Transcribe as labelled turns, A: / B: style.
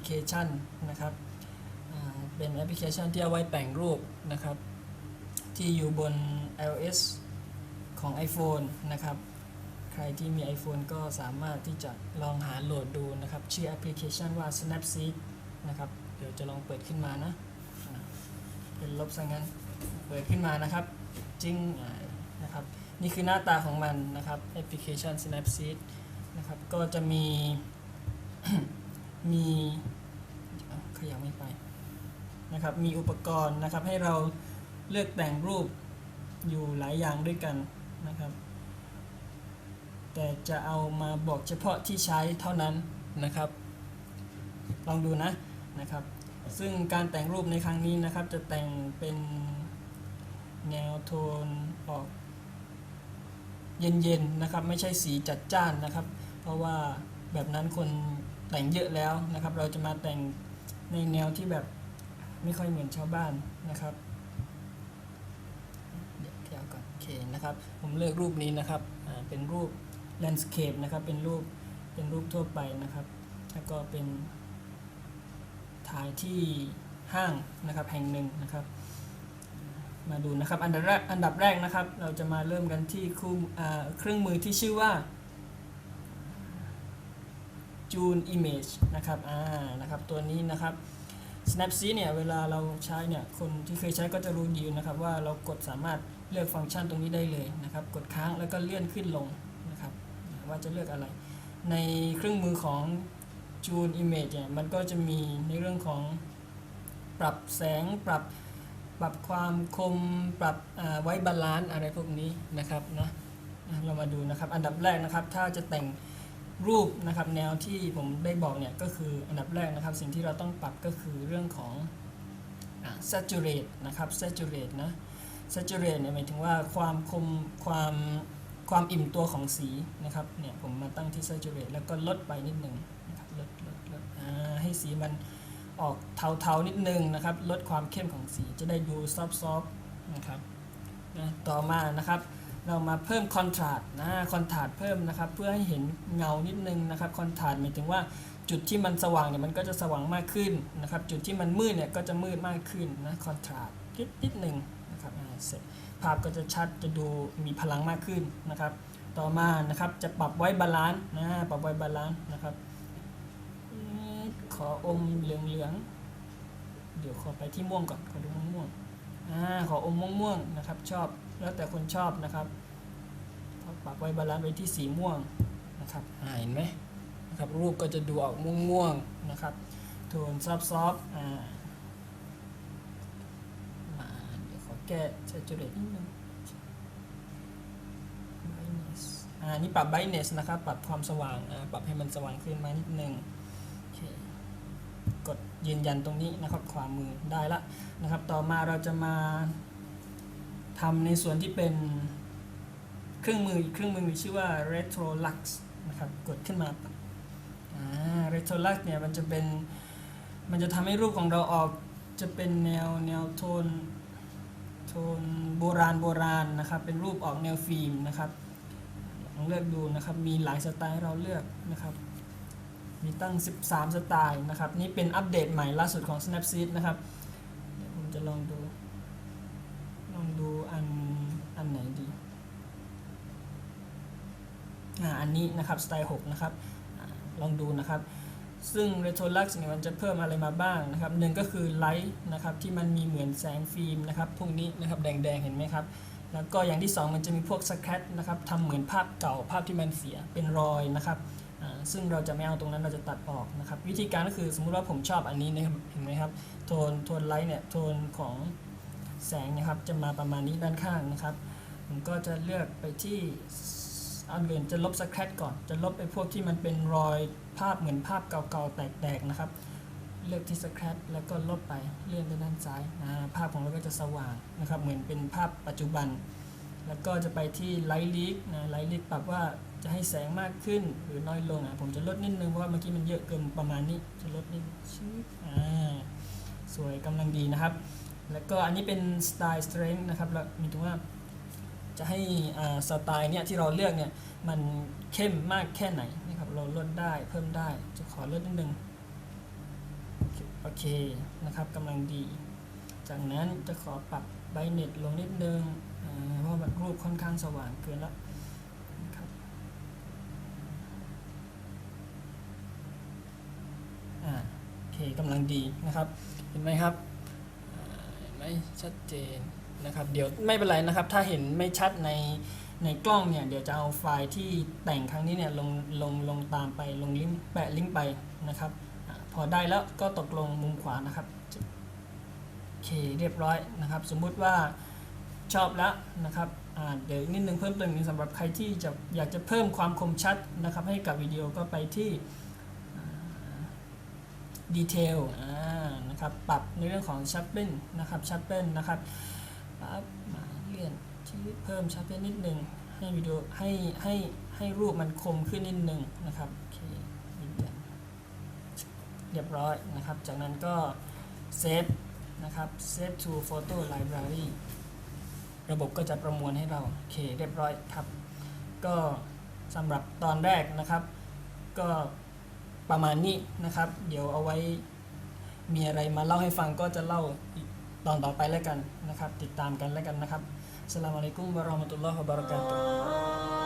A: ลิเคชันนะครับเป็นแอปพลิเคชันที่เอาไว้แต่งรูปนะครับ ที่อยู่บน iOS ของ iPhone นะครับ ใครที่มี iPhone ก็สามารถที่จะลองหาโหลดดูนะครับ ชื่อแอปพลิเคชันว่า Snapseed นะครับ เดี๋ยวจะลองเปิดขึ้นมานะเป็นลบซะงั้น เปิดขึ้นมานะครับจริงนะครับ นี่คือหน้าตาของมันนะครับ แอปพลิเคชัน Snapseed นะครับ ก็จะมี มีเอ้าขยับไม่ไปนะครับ มีอุปกรณ์นะครับ ให้เราเลือกแต่งรูปอยู่หลายอย่างด้วยกันนะครับ แต่จะเอามาบอกเฉพาะที่ใช้เท่านั้นนะครับ ลองดูนะนะครับ ซึ่งการแต่งรูปในครั้งนี้นะครับ จะแต่งเป็นแนวโทนออกเย็นๆนะครับ ไม่ใช่สีจัดจ้านนะครับ เพราะว่าแบบนั้นคน แต่งเยอะแล้วนะครับ เราจะมาแต่งในแนวที่แบบไม่ค่อยเหมือนชาวบ้านนะครับเดี๋ยวเดี๋ยวก่อนโอเคนะครับ ผมเลือกรูปนี้นะครับเป็นรูป landscape นะครับ เป็นรูปเป็นรูปทั่วไปนะครับ แล้วก็เป็นถ่ายที่ห้างนะครับแห่งหนึ่งนะครับ มาดูนะครับอันดับแรกอันดับแรกนะครับ เราจะมาเริ่มกันที่คู่เครื่องมือที่ชื่อว่า June Image นะครับอ่านะครับตัวนี้นะครับ Snapseed เนี่ยเวลาเราใช้เนี่ยคนที่เคยใช้ก็จะรู้ดีนะครับว่าเรากดสามารถเลือกฟังก์ชันตรงนี้ได้เลยนะครับ กดค้างแล้วก็เลื่อนขึ้นลงนะครับว่าจะเลือกอะไร ในเครื่องมือของ June Image เนี่ยมันก็จะมีในเรื่องของปรับแสงปรับปรับความคมปรับไว้บาลานซ์อะไรพวกนี้นะครับนะอะเรามาดูนะครับ อันดับแรกนะครับ ถ้าจะแต่ง รูปนะครับแนวที่ผมได้บอกเนี่ยก็คืออันดับแรกนะครับ สิ่งที่เราต้องปรับก็คือเรื่องของอ saturate นะครับ saturate นะ saturate เนี่ยหมายถึงว่าความคมความความอิ่มตัวของสีนะครับเนี่ยผมมาตั้งที่ saturate แล้วก็ลดไปนิดหนึ่งนะครับลดลดลดให้สีมันออกเทาๆนิดนึงนะครับ ลดความเข้มของสีจะได้ดูซอฟๆนะครับนะต่อมานะครับ เรามาเพิ่มคอนทราสต์นะคอนทราสต์เพิ่มนะครับ เพื่อให้เห็นเงานิดนึงนะครับคอนทราสต์หมายถึงว่าจุดที่มันสว่างเนี่ยมันก็จะสว่างมากขึ้นนะครับ จุดที่มันมืดเนี่ยก็จะมืดมากขึ้นนะคอนทราสต์นิดนิดนึงนะครับเสร็จภาพก็จะชัดจะดูมีพลังมากขึ้นนะครับ ต่อมานะครับจะปรับไว้บาลานซ์นะปรับไว้บาลานซ์นะครับ ขออมเหลืองเหลืองๆเดี๋ยวขอไปที่ม่วงก่อนขอดู อ่าขออมม่วงๆนะครับชอบแล้วแต่คนชอบนะครับปรับไว้บาลานซ์ไว้ที่สีม่วงนะครับเห็นไหมนะครับรูปก็จะดูออกม่วงม่วงนะครับโทนซอฟซอฟอ่ามาเดี๋ยวขอแก้ saturate นิดนึงอ่านี่ปรับ brightness นะครับปรับความสว่างอ่าปรับให้มันสว่างขึ้นมานิดนึง กดยืนยันตรงนี้นะครับขวามือได้ละนะครับ ต่อมาเราจะมาทำในส่วนที่เป็นเครื่องมืออีกเครื่องมือมีชื่อว่า Retrolux นะครับกดขึ้นมาอ่า Retrolux เนี่ยมันจะเป็นมันจะทำให้รูปของเราออกจะเป็นแนวแนวโทนโทนโบราณโบราณนะครับเป็นรูปออกแนวฟิล์มนะครับลองเลือกดูนะครับมีหลายสไตล์ให้เราเลือกนะครับ มีตั้ง 13 สไตล์นะครับ นี่เป็นอัปเดตใหม่ล่าสุดของ Snapseed นะครับเดี๋ยวผมจะลองดู ลองดูอัน อันไหนดี อ่า อันนี้นะครับ สไตล์ 6 นะครับอลองดูนะครับ ซึ่ง Retrolux เนี่ยมันจะเพิ่มอะไรมาบ้างนะครับหนึ่งก็คือไลท์นะครับ ที่มันมีเหมือนแสงฟิล์มนะครับ พวกนี้นะครับ แดง ๆ เห็นไหมครับแล้วก็อย่างที่ 2 มันจะมีพวกสแครตนะครับทำเหมือนภาพเก่าภาพที่มันเสียเป็นรอยนะครับ ซึ่งเราจะไม่เอาตรงนั้นเราจะตัดออกนะครับ วิธีการก็คือสมมุติว่าผมชอบอันนี้นะครับเห็นไหมครับโทนโทนไลท์เนี่ยโทนของแสงนะครับจะมาประมาณนี้ด้านข้างนะครับ ผมก็จะเลือกไปที่อันอื่นจะลบสแครตก่อน จะลบไปพวกที่มันเป็นรอยภาพเหมือนภาพเก่าๆ แตกๆนะครับ เลือกที่สแครตแล้วก็ลบไปเลื่อนไปด้านซ้ายภาพของเราก็จะสว่างนะครับ เหมือนเป็นภาพปัจจุบัน แล้วก็จะไปที่ไลท์ลิกนะไลท์ลิกปรับว่าจะให้แสงมากขึ้นหรือน้อยลงอะผมจะลดนิดนึงเพราะว่าเมื่อกี้มันเยอะเกินประมาณนี้จะลดนิดชิบอ่าสวยกำลังดีนะครับ แล้วก็อันนี้เป็นสไตล์สเตรน g ์นะครับแล้วมีถึงว่าจะให้อ่าสไตล์เนี่ยที่เราเลือกเนี่ยมันเข้มมากแค่ไหนนะครับเราลดได้เพิ่มได้จะขอลดนิดนึงโอเคนะครับกำลังดี จากนั้นจะขอปรับไบเน็ตลงนิดนึง เพราะมันรูปค่อนข้างสว่างเกินแล้วนะครับอ่าโอเคกำลังดีนะครับ เห็นไหมครับเห็นไหมชัดเจนนะครับ เดี๋ยวไม่เป็นไรนะครับ ถ้าเห็นไม่ชัดในในกล้องเนี่ย เดี๋ยวจะเอาไฟล์ที่แต่งครั้งนี้เนี่ยลงลงลงตามไปลงลิงก์แปะลิงก์ไปนะครับอพอได้แล้วก็ตกลงมุมขวานะครับโอเคเรียบร้อยนะครับ สมมุติว่า ชอบแล้วนะครับเดี๋ยวนิดนึงเพิ่มเติมอีกสำหรับใครที่จะอยากจะเพิ่มความคมชัดนะครับ ให้กับวิดีโอก็ไปที่ดีเทลนะครับปรับในเรื่องของชัปเปิลนะครับชัปเปิลนะครับปั๊บมาเลื่อนที่เพิ่มชัปเปิลนิดนึงให้วิดีโอให้ให้ให้รูปมันคมขึ้นนิดนึงนะครับโอเคเรียบร้อยนะครับ จากนั้นก็เซฟนะครับ Save to Photo Library ระบบก็จะประมวลให้เราโอเคเรียบร้อยครับ ก็สำหรับตอนแรกนะครับ ก็ประมาณนี้นะครับ เดี๋ยวเอาไว้มีอะไรมาเล่าให้ฟังก็จะเล่าตอนต่อไปแล้วกันนะครับ ติดตามกันแล้วกันนะครับสลามอะลัยกุมวะราะห์มะตุลลอฮ์วะบาเรากาตุ